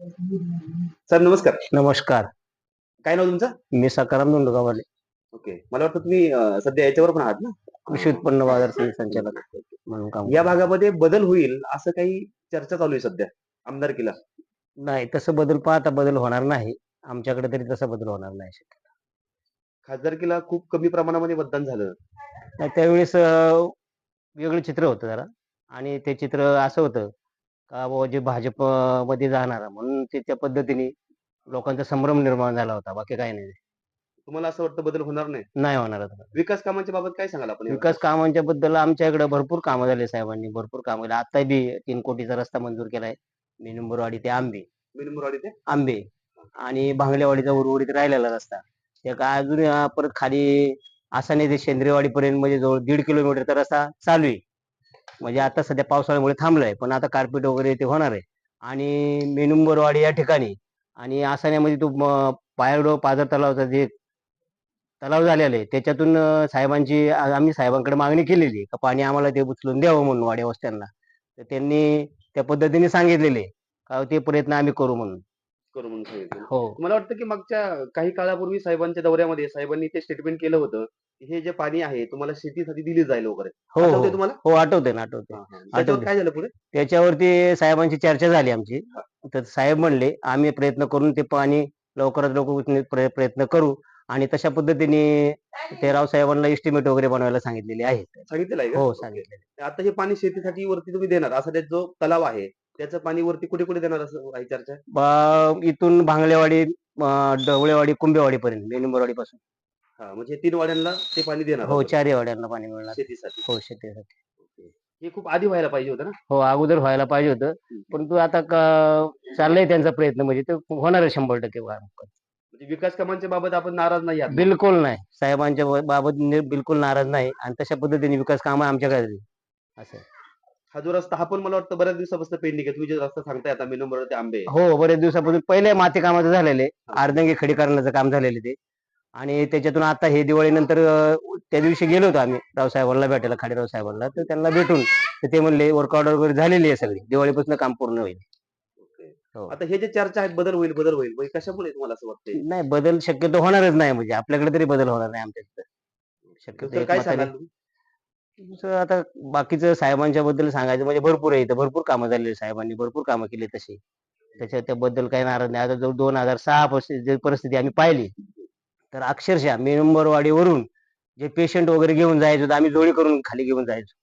Sir नमस्कार. नमस्कार. काय नाव तुमचं? मी सकाराम धोंडगावले. ओके. मला वाटतं तुम्ही अं, सध्या याच्यावर पण आहात ना? कृषी उत्पन्न बाजार समिती संचालक म्हणून काम या भागामध्ये बदल होईल असं काही चर्चा चालू आहे सध्या आमदारकीला? नाही तसं बदल पाहता बदल होणार नाही. आमच्याकडे तरी तसा बदल होणार नाही खासदारकीला खूप कमी प्रमाणामध्ये मतदान झालं. नाही, त्यावेळेस अं, वेगळं चित्र होतं जरा. आणि ते चित्र असं होतं का बाबा जे भाजपमध्ये जाणार म्हणून ते त्या पद्धतीने लोकांचा संभ्रम निर्माण झाला होता बाकी काही नाही. तुम्हाला असं वाटतं बदल होणार नाही? नाही होणार आता. विकास कामांच्या बाबत काय सांगाल आपण विकास कामांच्या बद्दल आमच्या इकडे भरपूर कामं झाले साहेबांनी भरपूर कामं केली आता बी तीन कोटीचा रस्ता मंजूर केलाय मिनुंबरवाडी ते आंबे. मिनुमुरवाडी ते? आंबे. आणि भांगलेवाडीचा उर्वरित राहिलेला रस्ता. ते का अजून अं, परत खाली आसाने ते शेंद्रेवाडी पर्यंत म्हणजे जवळ दीड किलोमीटरचा रस्ता चालू आहे. म्हणजे आता सध्या पावसाळ्यामुळे थांबलाय पण आता कार्पेट वगैरे ते होणार आहे. आणि मेनुंबरवाडी या ठिकाणी आणि आसान्यामध्ये तो पायडो पाझर तलावचा जे तलाव झालेला आहे त्याच्यातून साहेबांची आम्ही साहेबांकडे मागणी केलेली का पाणी आम्हाला ते उचलून द्यावं म्हणून वाड्या वस्त्यांना. तर त्यांनी त्या पद्धतीने सांगितलेले का ते प्रयत्न आम्ही करू म्हणून. करू म्हणून सांगितलं. हो. मला वाटतं की मागच्या काही काळापूर्वी साहेबांच्या दौऱ्यामध्ये साहेबांनी ते स्टेटमेंट केलं होतं की हे जे पाणी आहे तुम्हाला शेतीसाठी दिली जाईल वगैरे. हो आठवतंय हो. तुम्हाला? हो आठवते ना आठवते हा, हा. त्याच्यावर काय झालं पुढे? त्याच्यावरती साहेबांची चर्चा झाली आमची. तर साहेब म्हणले आम्ही प्रयत्न करून ते पाणी लवकरात लवकर उचलण्याचा प्रय- प्रयत्न करू. आणि तशा पद्धतीने ते राव साहेबांना एस्टिमेट वगैरे बनवायला सांगितलेले आहेत. सांगितलेलं आहे का? हो. सांगितलेले आता हे पाणी शेतीसाठी वरती तुम्ही देणार असा जो तलाव आहे त्याचं पाणी वरती कुठे कुठे देणार असं काही चर्चा? आहे? ब- इथून भांगलेवाडी अं, ढवळेवाडी कुंभेवाडी पर्यंत मेनुंबरवाडी पासून हा म्हणजे तीन वाड्यांना ते पाणी देणार हो आपण. चारही वाड्यांना पाणी मिळणार. शेतीसाठी. हो शेतीसाठी. हे खूप आधी व्हायला पाहिजे होतं ना? हो अगोदर व्हायला पाहिजे होतं. परंतु आता क- चाललंय त्यांचा प्रयत्न म्हणजे ते होणार आहे शंभर टक्के म्हणजे विकास कामांच्या बाबत आपण नाराज नाही आहात. बिलकुल नाही. साहेबांच्या बाबत नि- बिलकुल नाराज नाही. आणि तशा पद्धतीने विकास कामं आमच्याकडे. असं आहे. हा जो रस्ता हा पण मला वाटतं बऱ्याच दिवसापासून पेंडिंग आहे. तुम्ही जे रस्ता सांगताय आता मेनूबर ते आंबे. हो बरेच दिवसापासून. पहिले माती कामाचं झालेले. अर्धंगी खडीकरणाचं काम झालेले ते. आणि त्याच्यातून आता हे दिवाळीनंतर अं, त्या दिवशी गेलो होतो आम्ही रावसाहेबांना भेटायला खाडेराव साहेबांना. तर त्यांना भेटून तर ते म्हणले वर्क ऑर्डर वगैरे झालेली आहे सगळी. दिवाळीपासून काम पूर्ण होईल. हो. आता हे जे चर्चा आहेत बदल होईल बदल होईल. म्हणजे कशामुळे तुम्हाला असं वाटतंय? नाही बदल शक्यतो होणारच नाही म्हणजे. आपल्याकडे तरी बदल होणार नाही आमच्या तिथं शक्यतो काय एकमताने- सांगाल तुम्ही? दुसरं आता बाकीचं साहेबांच्या बद्दल सांगायचं म्हणजे भरपूर आहे इथं भरपूर कामं झालेली साहेबांनी भरपूर कामं केली तशी. त्याच्या त्याबद्दल काही नाराज नाही. आता जो दोन हजार सहा पासून परिस्थिती आम्ही पाहिली तर अक्षरशः मेंबरवाडीवरून जे पेशंट वगैरे घेऊन जायचो तर आम्ही जोडी करून खाली घेऊन जायचो.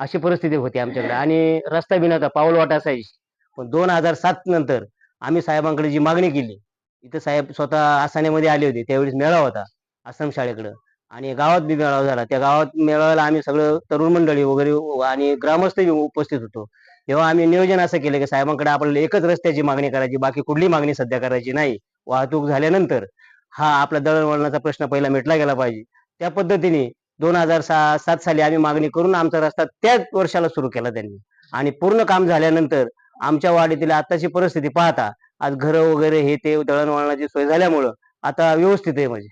अशी परिस्थिती होती आमच्याकडे. आणि रस्ता बी नव्हता पाऊल वाट असायची. पण दोन हजार सात नंतर आम्ही साहेबांकडे जी मागणी केली इथं साहेब स्वतः आसानेमध्ये आले होते. त्यावेळेस मेळावा होता आश्रम शाळेकडं. आणि गावात बी मेळावा झाला. त्या गावात मेळाव्याला आम्ही सगळं तरुण मंडळी वगैरे आणि ग्रामस्थ उपस्थित होतो. तेव्हा आम्ही नियोजन असं केलं की साहेबांकडे आपल्याला एकच रस्त्याची मागणी करायची बाकी कुठली मागणी सध्या करायची नाही. वाहतूक झाल्यानंतर हा आपला दळणवळणाचा प्रश्न पहिला मिटला गेला पाहिजे. त्या पद्धतीने दोन हजार सहा सात साली आम्ही मागणी करून आमचा रस्ता त्याच वर्षाला सुरू केला त्यांनी. आणि पूर्ण काम झाल्यानंतर आमच्या वाडीतील आताची परिस्थिती पाहता आज घरं वगैरे हे ते दळणवळणाची सोय झाल्यामुळं आता व्यवस्थित आहे म्हणजे.